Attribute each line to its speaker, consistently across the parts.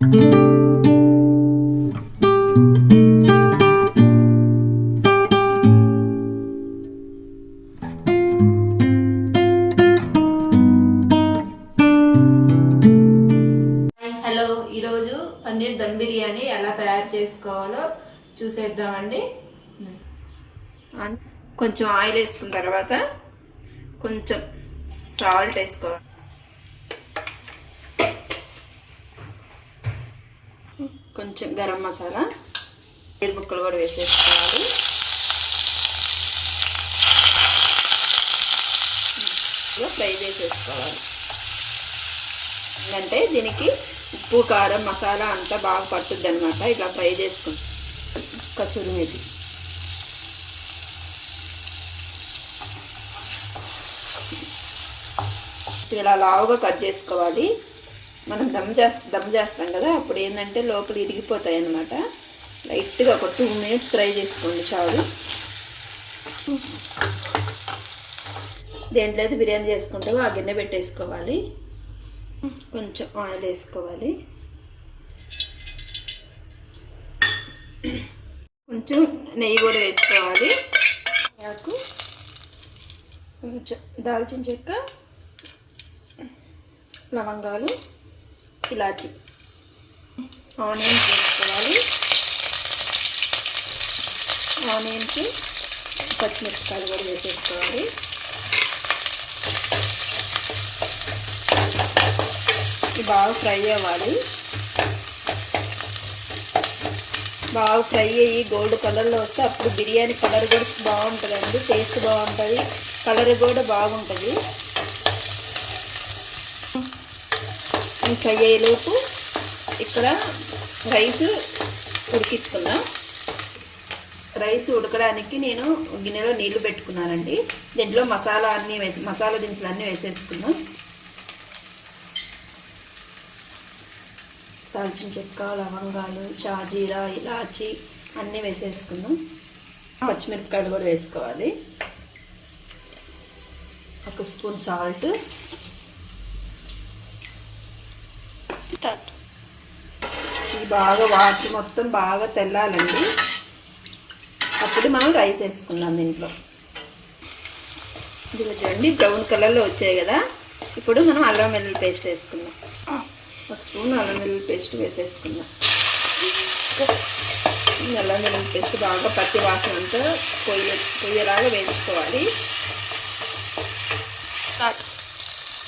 Speaker 1: Hello ఈరోజు పన్నీర్ దమ్ బిర్యానీ ఎలా తయారు చేసుకోవాలో చూసేద్దామండి.
Speaker 2: కొంచెం ఆయిల్ వేసుకున్న తర్వాత కొంచెం సాల్ట్ వేసుకోవాలి. కొంచెం గరం మసాలా ఏడు ముక్కలు కూడా వేసేసుకోవాలి. ఇలా ఫ్రై చేసేసుకోవాలి. ఎందుకంటే దీనికి ఉప్పు కారం మసాలా అంతా బాగా పట్టుద్ది అనమాట ఇట్లా ఫ్రై చేసుకుంటాం కసూరి మేతి. ఇలా లావుగా కట్ చేసుకోవాలి. మనం దమ్ చేస్తా దమ్ చేస్తాం కదా అప్పుడు ఏంటంటే లోపల ఇరిగిపోతాయి అన్నమాట లైట్గా ఒక టూ మినిట్స్ ఫ్రై చేసుకోండి చాలు. దేంట్లో అయితే బిర్యానీ చేసుకుంటావో ఆ గిన్నె పెట్టేసుకోవాలి. కొంచెం ఆయిల్ వేసుకోవాలి. కొంచెం నెయ్యి కూడా వేసుకోవాలి. నాకు కొంచెం దాల్చిన చెక్క లవంగాలు. ఇలాచి. ఆనియన్స్ వేసుకోవాలి ఆనియన్స్ పచ్చిమిరపకాయలు కూడా వేసేసుకోవాలి. ఇది బాగా ఫ్రై అవ్వాలి. బాగా ఫ్రై అయ్యి గోల్డ్ కలర్లో వస్తే అప్పుడు బిర్యానీ కలర్ కూడా బాగుంటుందండి. టేస్ట్ బాగుంటుంది. కలర్ కూడా బాగుంటుంది. ఈ ఫ్రై అయ్యేలోపు ఇక్కడ రైస్ ఉడికించుకుందాం రైస్ ఉడకడానికి నేను గిన్నెలో నీళ్ళు పెట్టుకున్నానండి. దీంట్లో మసాలా అన్నీ వేసి మసాలా దినుసులు అన్నీ వేసేసుకుందాం దాల్చిన చెక్క లవంగాలు షాజీరా ఇలాచి అన్నీ వేసేసుకుందాం పచ్చిమిరపకాయలు కూడా వేసుకోవాలి. ఒక స్పూన్ సాల్ట్ బాగా వాటర్ మొత్తం బాగా తెల్లాలండి. అప్పుడు మనం రైస్ వేసుకున్నాం దీంట్లో. ఇది చూడండి బ్రౌన్ కలర్లో వచ్చాయి కదా. ఇప్పుడు మనం అల్లం వెల్లుల్లి పేస్ట్ వేసుకుందాం. ఒక స్పూన్ అల్లం వెల్లుల్లి పేస్ట్ వేసేసుకుందాం. అల్లం వెల్లుల్లి పేస్ట్ బాగా పచ్చి వాసన అంతా పొయ్యి పొయ్యేలాగా వేయించుకోవాలి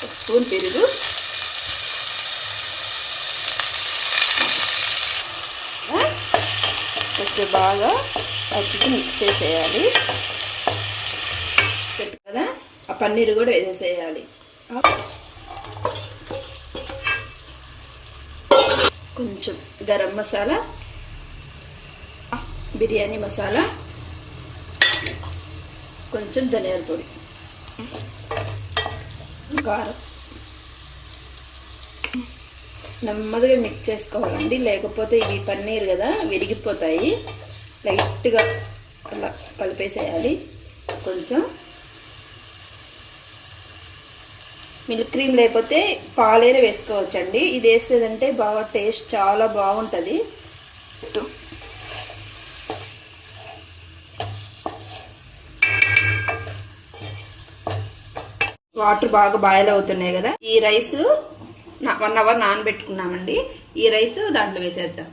Speaker 2: ఒక స్పూన్ పెరుగు. కొంచెం బాగా అతికి మిక్స్ చేసేయాలి. కదా? ఆ పన్నీర్ కూడా వేసేసేయాలి. కొంచెం గరం మసాలా బిర్యానీ మసాలా కొంచెం ధనియాల పొడి కారం. నెమ్మదిగా మిక్స్ చేసుకోవాలండి. లేకపోతే ఇవి పన్నీర్ కదా విరిగిపోతాయి. లైట్గా అలా కలిపేసేయాలి. కొంచెం మిల్క్ క్రీమ్ లేకపోతే పాలైనా వేసుకోవచ్చండి. ఇది వేసేదంటే బాగా టేస్ట్ చాలా బాగుంటుంది. వాటర్ బాగా బాయిల్ అవుతున్నాయి కదా. ఈ రైస్ వన్ అవర్ నానబెట్టుకున్నామండి. ఈ రైస్ దాంట్లో వేసేద్దాం.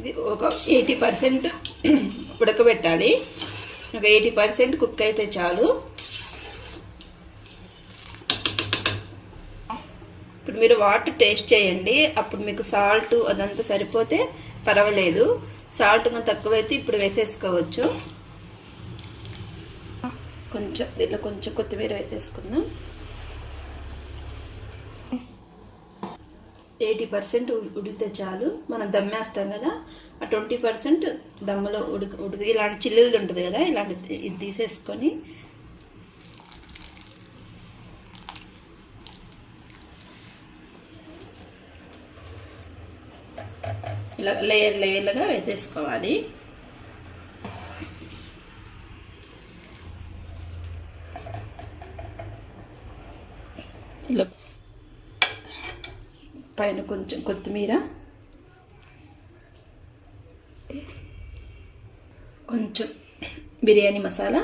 Speaker 2: ఇది ఒక ఎయిటీ పర్సెంట్ ఉడకబెట్టాలి. ఒక ఎయిటీ పర్సెంట్ కుక్ అయితే చాలు. ఇప్పుడు మీరు వాటర్ టేస్ట్ చేయండి. అప్పుడు మీకు సాల్ట్ అదంతా సరిపోతే పర్వాలేదు. సాల్ట్ తక్కువైతే ఇప్పుడు వేసేసుకోవచ్చు. కొంచెం దీంట్లో కొంచెం కొత్తిమీర వేసేసుకుందాం. ఎయిటీ పర్సెంట్ ఉడికితే చాలు. మనం దమ్మేస్తాం కదా. ఆ ట్వంటీ పర్సెంట్ దమ్ములో ఉడి ఉడికి ఇలాంటి చిల్లుది ఉంటుంది కదా ఇలాంటి ఇది తీసేసుకొని. ఇలా లేయర్ లేయర్లుగా వేసేసుకోవాలి ఇలా పైన కొంచెం కొత్తిమీర. కొంచెం బిర్యానీ మసాలా.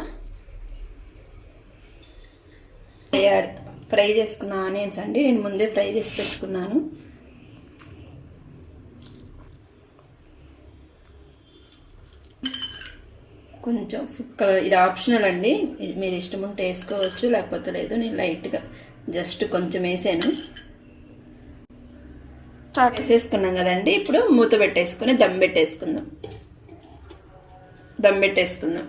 Speaker 2: యాడ్ ఫ్రై చేసుకున్న ఆనియన్స్ అండి. నేను ముందే ఫ్రై చేసి పెట్టుకున్నాను. కొంచెం ఫుడ్ కలర్ ఇది ఆప్షనల్ అండి. ఇది మీరు ఇష్టం ఉంటే వేసుకోవచ్చు లేకపోతే లేదు. నేను లైట్గా జస్ట్ కొంచెం వేసాను. స్టార్ట్ చేసుకున్నాం కదండి. ఇప్పుడు మూత పెట్టేసుకుని దమ్ పెట్టేసుకుందాం. దమ్ పెట్టేసుకుందాం.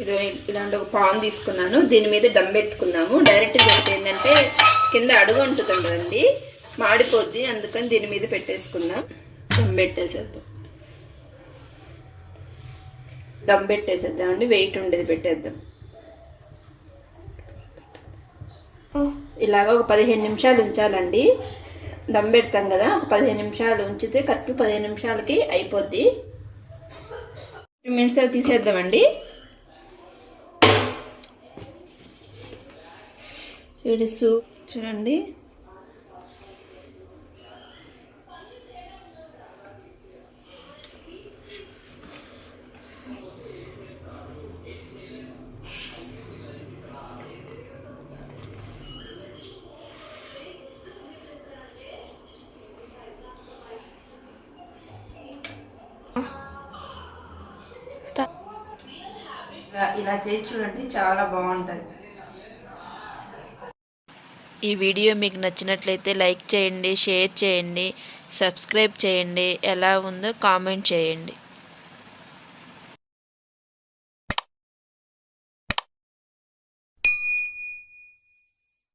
Speaker 2: ఇది ఇలాంటి ఒక పాన్ తీసుకున్నాను. దీని మీద దమ్ పెట్టుకుందాము. డైరెక్ట్ ఏంటంటే కింద అడుగు ఉంటుంది కదండి. మాడిపోద్ది. అందుకని దీని మీద పెట్టేసుకుందాం. దమ్ పెట్టేసేద్దాం. దమ్ పెట్టేసేద్దాం అండి. వెయిట్ ఉండేది పెట్టేద్దాం. ఇలాగ ఒక పదిహేను నిమిషాలు ఉంచాలండి. దమ్ పెడతాం కదా ఒక పదిహేను నిమిషాలు ఉంచితే కరెక్ట్ పదిహేను నిమిషాలకి అయిపోద్ది. టూ మినిట్స్ తీసేద్దామండి. చూడు సూప్ చూడండి ఇలా ఇలా చేసి చూడండి చాలా బాగుంటుంది.
Speaker 3: ఈ వీడియో మీకు నచ్చినట్లయితే లైక్ చేయండి షేర్ చేయండి సబ్స్క్రైబ్ చేయండి ఎలా ఉందో కామెంట్ చేయండి.